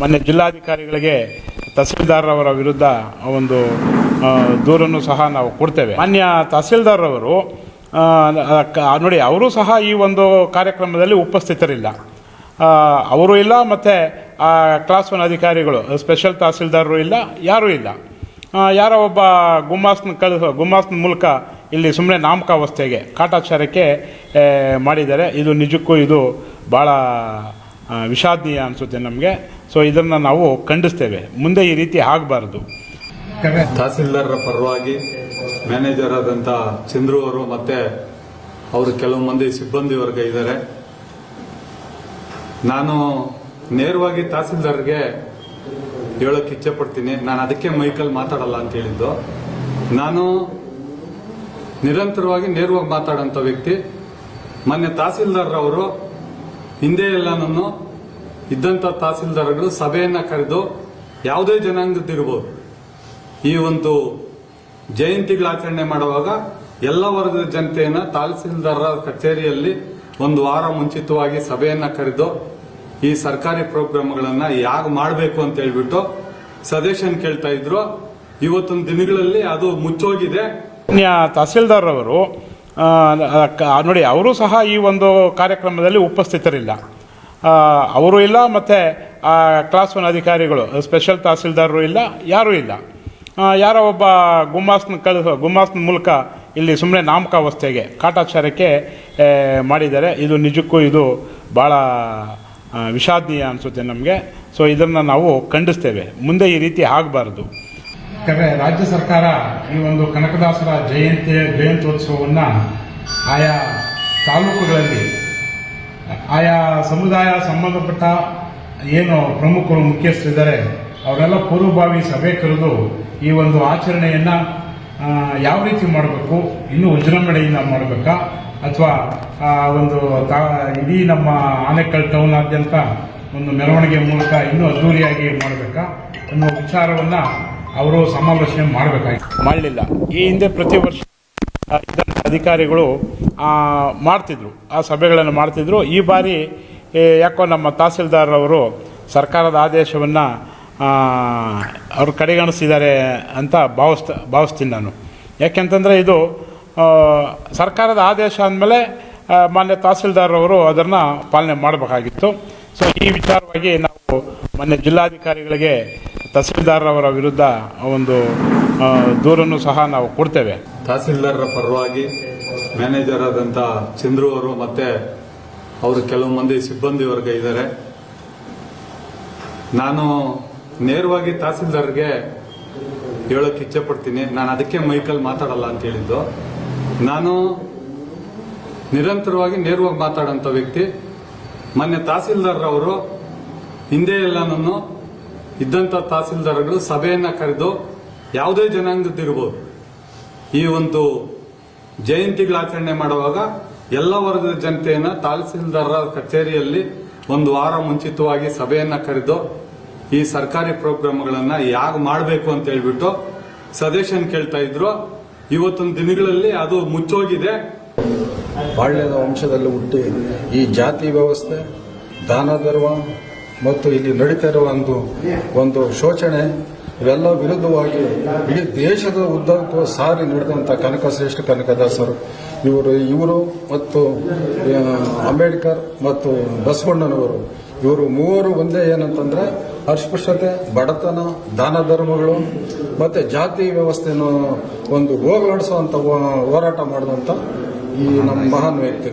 ಮೊನ್ನೆ ಜಿಲ್ಲಾಧಿಕಾರಿಗಳಿಗೆ ತಹಸೀಲ್ದಾರ್ರವರ ವಿರುದ್ಧ ಒಂದು ದೂರನ್ನು ಸಹ ನಾವು ಕೊಡ್ತೇವೆ. ಮಾನ್ಯ ತಹಸೀಲ್ದಾರ್ರವರು ನೋಡಿ ಅವರು ಸಹ ಈ ಒಂದು ಕಾರ್ಯಕ್ರಮದಲ್ಲಿ ಉಪಸ್ಥಿತರಿಲ್ಲ. ಆ, ಅವರು ಇಲ್ಲ ಮತ್ತು ಕ್ಲಾಸ್ ಒನ್ ಅಧಿಕಾರಿಗಳು ಸ್ಪೆಷಲ್ ತಹಸೀಲ್ದಾರರು ಇಲ್ಲ ಯಾರೂ ಇಲ್ಲ. ಆ, ಯಾರೋ ಒಬ್ಬ ಗುಮ್ಮಾಸ್ನ ಕಳಿಸ ಗುಮ್ಮಾಸ್ನ ಮೂಲಕ ಇಲ್ಲಿ ಸುಮ್ಮನೆ ನಾಮಕಾವಸ್ಥೆಗೆ ಕಾಟಾಚಾರಕ್ಕೆ ಮಾಡಿದ್ದಾರೆ. ಇದು ನಿಜಕ್ಕೂ ಇದು ಭಾಳ ಆ, ವಿಷಾದನೀಯ ಅನಿಸುತ್ತೆ ನಮಗೆ. ಸೊ ಇದನ್ನು ನಾವು ಖಂಡಿಸ್ತೇವೆ. ಮುಂದೆ ಈ ರೀತಿ ಆಗಬಾರ್ದು. ತಹಸೀಲ್ದಾರರ ಪರವಾಗಿ ಮ್ಯಾನೇಜರ್ ಆದಂತ ಚಂದ್ರು ಅವರು ಮತ್ತೆ ಅವರು ಕೆಲವು ಮಂದಿ ಸಿಬ್ಬಂದಿ ವರ್ಗ ಇದ್ದಾರೆ. ನಾನು ನೇರವಾಗಿ ತಹಸೀಲ್ದಾರ್ಗೆ ಹೇಳೋಕೆ ಇಚ್ಛೆ ಪಡ್ತೀನಿ ನಾನು ಅದಕ್ಕೆ ಮೈಕಲ್ ಮಾತಾಡಲ್ಲ ಅಂತ ಹೇಳಿದ್ದು. ನಾನು ನಿರಂತರವಾಗಿ ನೇರವಾಗಿ ಮಾತಾಡೋಂಥ ವ್ಯಕ್ತಿ. ಮೊನ್ನೆ ತಹಸೀಲ್ದಾರ್ ಅವರು ಹಿಂದೆ ಎಲ್ಲ ನಾನು ಇದ್ದಂಥ ತಹಸೀಲ್ದಾರ್ಗಳು ಸಭೆಯನ್ನ ಕರೆದು ಯಾವುದೇ ಜನಾಂಗದ್ದಿರ್ಬೋದು, ಈ ಒಂದು ಜಯಂತಿಗಳ ಆಚರಣೆ ಮಾಡುವಾಗ ಎಲ್ಲ ವರ್ಗದ ಜನತೆಯನ್ನ ತಹಸೀಲ್ದಾರರ ಕಚೇರಿಯಲ್ಲಿ ಒಂದು ವಾರ ಮುಂಚಿತವಾಗಿ ಸಭೆಯನ್ನ ಕರೆದು ಈ ಸರ್ಕಾರಿ ಪ್ರೋಗ್ರಾಮ್ಗಳನ್ನ ಯಾರು ಮಾಡಬೇಕು ಅಂತ ಹೇಳ್ಬಿಟ್ಟು ಸಜೆಷನ್ ಕೇಳ್ತಾ ಇದ್ರು. ಇವತ್ತೊಂದು ದಿನಗಳಲ್ಲಿ ಅದು ಮುಚ್ಚೋಗಿದೆ. ತಹಸೀಲ್ದಾರ್ ಅವರು ನೋಡಿ, ಅವರು ಸಹ ಈ ಒಂದು ಕಾರ್ಯಕ್ರಮದಲ್ಲಿ ಉಪಸ್ಥಿತರಿಲ್ಲ. ಅವರು ಇಲ್ಲ, ಮತ್ತು ಕ್ಲಾಸ್ ಒನ್ ಅಧಿಕಾರಿಗಳು ಸ್ಪೆಷಲ್ ತಹಸೀಲ್ದಾರರು ಇಲ್ಲ, ಯಾರೂ ಇಲ್ಲ. ಯಾರೋ ಒಬ್ಬ ಗುಮ್ಮಾಸ್ನ ಕಳಿಸ ಗುಮ್ಮಾಸ್ನ ಮೂಲಕ ಇಲ್ಲಿ ಸುಮ್ಮನೆ ನಾಮಕಾವಸ್ಥೆಗೆ ಕಾಟಾಚಾರಕ್ಕೆ ಮಾಡಿದ್ದಾರೆ. ಇದು ನಿಜಕ್ಕೂ ಇದು ಭಾಳ ವಿಷಾದನೀಯ ಅನಿಸುತ್ತೆ ನಮಗೆ. ಸೊ ಇದನ್ನು ನಾವು ಖಂಡಿಸ್ತೇವೆ. ಮುಂದೆ ಈ ರೀತಿ ಆಗಬಾರ್ದು. ರಾಜ್ಯ ಸರ್ಕಾರ ಈ ಒಂದು ಕನಕದಾಸರ ಜಯಂತಿ, ಜಯಂತ್ಯೋತ್ಸವವನ್ನು ಆಯಾ ತಾಲೂಕುಗಳಲ್ಲಿ, ಆಯಾ ಸಮುದಾಯ ಸಂಬಂಧಪಟ್ಟ ಏನು ಪ್ರಮುಖರು ಮುಖ್ಯಸ್ಥರಿದ್ದಾರೆ ಅವರೆಲ್ಲ ಪೂರ್ವಭಾವಿ ಸಭೆ ಕರೆದು ಈ ಒಂದು ಆಚರಣೆಯನ್ನು ಯಾವ ರೀತಿ ಮಾಡಬೇಕು, ಇನ್ನೂ ವಿಜೃಂಭಣೆಯಿಂದ ಮಾಡಬೇಕಾ, ಅಥವಾ ಒಂದು ತಾ, ಇಡೀ ನಮ್ಮ ಆನೆಕಲ್ ಟೌನಾದ್ಯಂತ ಒಂದು ಮೆರವಣಿಗೆ ಮೂಲಕ ಇನ್ನೂ ಅದ್ದೂರಿಯಾಗಿ ಮಾಡಬೇಕಾ ಅನ್ನೋ ವಿಚಾರವನ್ನು ಅವರು ಸಮಾಲೋಚನೆ ಮಾಡಬೇಕಾಗಿತ್ತು ಮಾಡಲಿಲ್ಲ. ಈ ಹಿಂದೆ ಪ್ರತಿ ವರ್ಷ ಅಧಿಕಾರಿಗಳು ಮಾಡ್ತಿದ್ರು. ಆ ಸಭೆಗಳನ್ನು ಮಾಡ್ತಿದ್ರು. ಈ ಬಾರಿ ಯಾಕೋ ನಮ್ಮ ತಹಸೀಲ್ದಾರ್ ಅವರು ಸರ್ಕಾರದ ಆದೇಶವನ್ನು ಅವರು ಕಡೆಗಣಿಸಿದ್ದಾರೆ ಅಂತ ಭಾವಿಸ್ತ, ಭಾವಿಸ್ತೀನಿ ನಾನು. ಯಾಕೆಂತಂದರೆ ಇದು ಸರ್ಕಾರದ ಆದೇಶ ಅಂದಮೇಲೆ ಮಾನ್ಯ ತಹಸೀಲ್ದಾರ್ರವರು ಅದನ್ನು ಪಾಲನೆ ಮಾಡಬೇಕಾಗಿತ್ತು. ಸೊ ಈ ವಿಚಾರವಾಗಿ ನಾವು ಮೊನ್ನೆ ಜಿಲ್ಲಾಧಿಕಾರಿಗಳಿಗೆ ತಹಸೀಲ್ದಾರ್ ಅವರ ವಿರುದ್ಧ ಒಂದು ದೂರನ್ನು ಸಹ ನಾವು ಕೊಡ್ತೇವೆ. ತಹಸೀಲ್ದಾರರ ಪರವಾಗಿ ಮ್ಯಾನೇಜರ್ ಆದಂತ ಚಂದ್ರು ಅವರು ಮತ್ತೆ ಅವರು ಕೆಲವು ಮಂದಿ ಸಿಬ್ಬಂದಿ ವರ್ಗ ಇದ್ದಾರೆ. ನಾನು ನೇರವಾಗಿ ತಹಸೀಲ್ದಾರ್ಗೆ ಹೇಳಕ್ ಇಚ್ಛೆ ಪಡ್ತೀನಿ ನಾನು ಅದಕ್ಕೆ ಮೈಕಲ್ ಮಾತಾಡಲ್ಲ ಅಂತ ಹೇಳಿದ್ದು. ನಾನು ನಿರಂತರವಾಗಿ ನೇರವಾಗಿ ಮಾತಾಡೋಂಥ ವ್ಯಕ್ತಿ. ಮೊನ್ನೆ ತಹಸೀಲ್ದಾರ್ ಅವರು ಹಿಂದೆ ಎಲ್ಲ ನಾನು ಇದ್ದಂಥ ತಹಸೀಲ್ದಾರ್ಗಳು ಸಭೆಯನ್ನ ಕರೆದು ಯಾವುದೇ ಜನಾಂಗದಿರ್ಬೋದು, ಈ ಒಂದು ಜಯಂತಿಗಳ ಆಚರಣೆ ಮಾಡುವಾಗ ಎಲ್ಲ ವರ್ಗದ ಜನತೆಯನ್ನ ತಹಸೀಲ್ದಾರರ ಕಚೇರಿಯಲ್ಲಿ ಒಂದು ವಾರ ಮುಂಚಿತವಾಗಿ ಸಭೆಯನ್ನ ಕರೆದು ಈ ಸರ್ಕಾರಿ ಪ್ರೋಗ್ರಾಮ್ಗಳನ್ನ ಯಾಕೆ ಮಾಡಬೇಕು ಅಂತ ಹೇಳ್ಬಿಟ್ಟು ಸಜೆಷನ್ ಕೇಳ್ತಾ ಇದ್ರು. ಇವತ್ತೊಂದು ದಿನಗಳಲ್ಲಿ ಅದು ಮುಚ್ಚೋಗಿದೆ. ಬಾಳ್ಯದ ವಂಶದಲ್ಲಿ ಹುಟ್ಟಿ ಈ ಜಾತಿ ವ್ಯವಸ್ಥೆ, ದಾನ ಧರ್ಮ ಮತ್ತು ಇಲ್ಲಿ ನಡೀತಾ ಇರುವ ಒಂದು ಒಂದು ಶೋಷಣೆ ಇವೆಲ್ಲ ವಿರುದ್ಧವಾಗಿ ಇಡೀ ದೇಶದ ಉದ್ದಕ್ಕೂ ಸಾರಿ ನಡೆದಂಥ ಕನಕಶ್ರೇಷ್ಠ ಕನಕದಾಸರು. ಇವರು ಇವರು ಮತ್ತು ಅಂಬೇಡ್ಕರ್ ಮತ್ತು ಬಸವಣ್ಣನವರು. ಇವರು ಮೂವರು ಒಂದೇ ಏನಂತಂದ್ರೆ ಅಸ್ಪೃಶ್ಯತೆ, ಬಡತನ, ದಾನ ಧರ್ಮಗಳು ಮತ್ತೆ ಜಾತಿ ವ್ಯವಸ್ಥೆಯನ್ನು ಒಂದು ಹೋಗಲಾಡಿಸುವಂತ ಹೋರಾಟ ಮಾಡಿದಂತ ಈ ನಮ್ಮ ಮಹಾನ್ ವ್ಯಕ್ತಿ.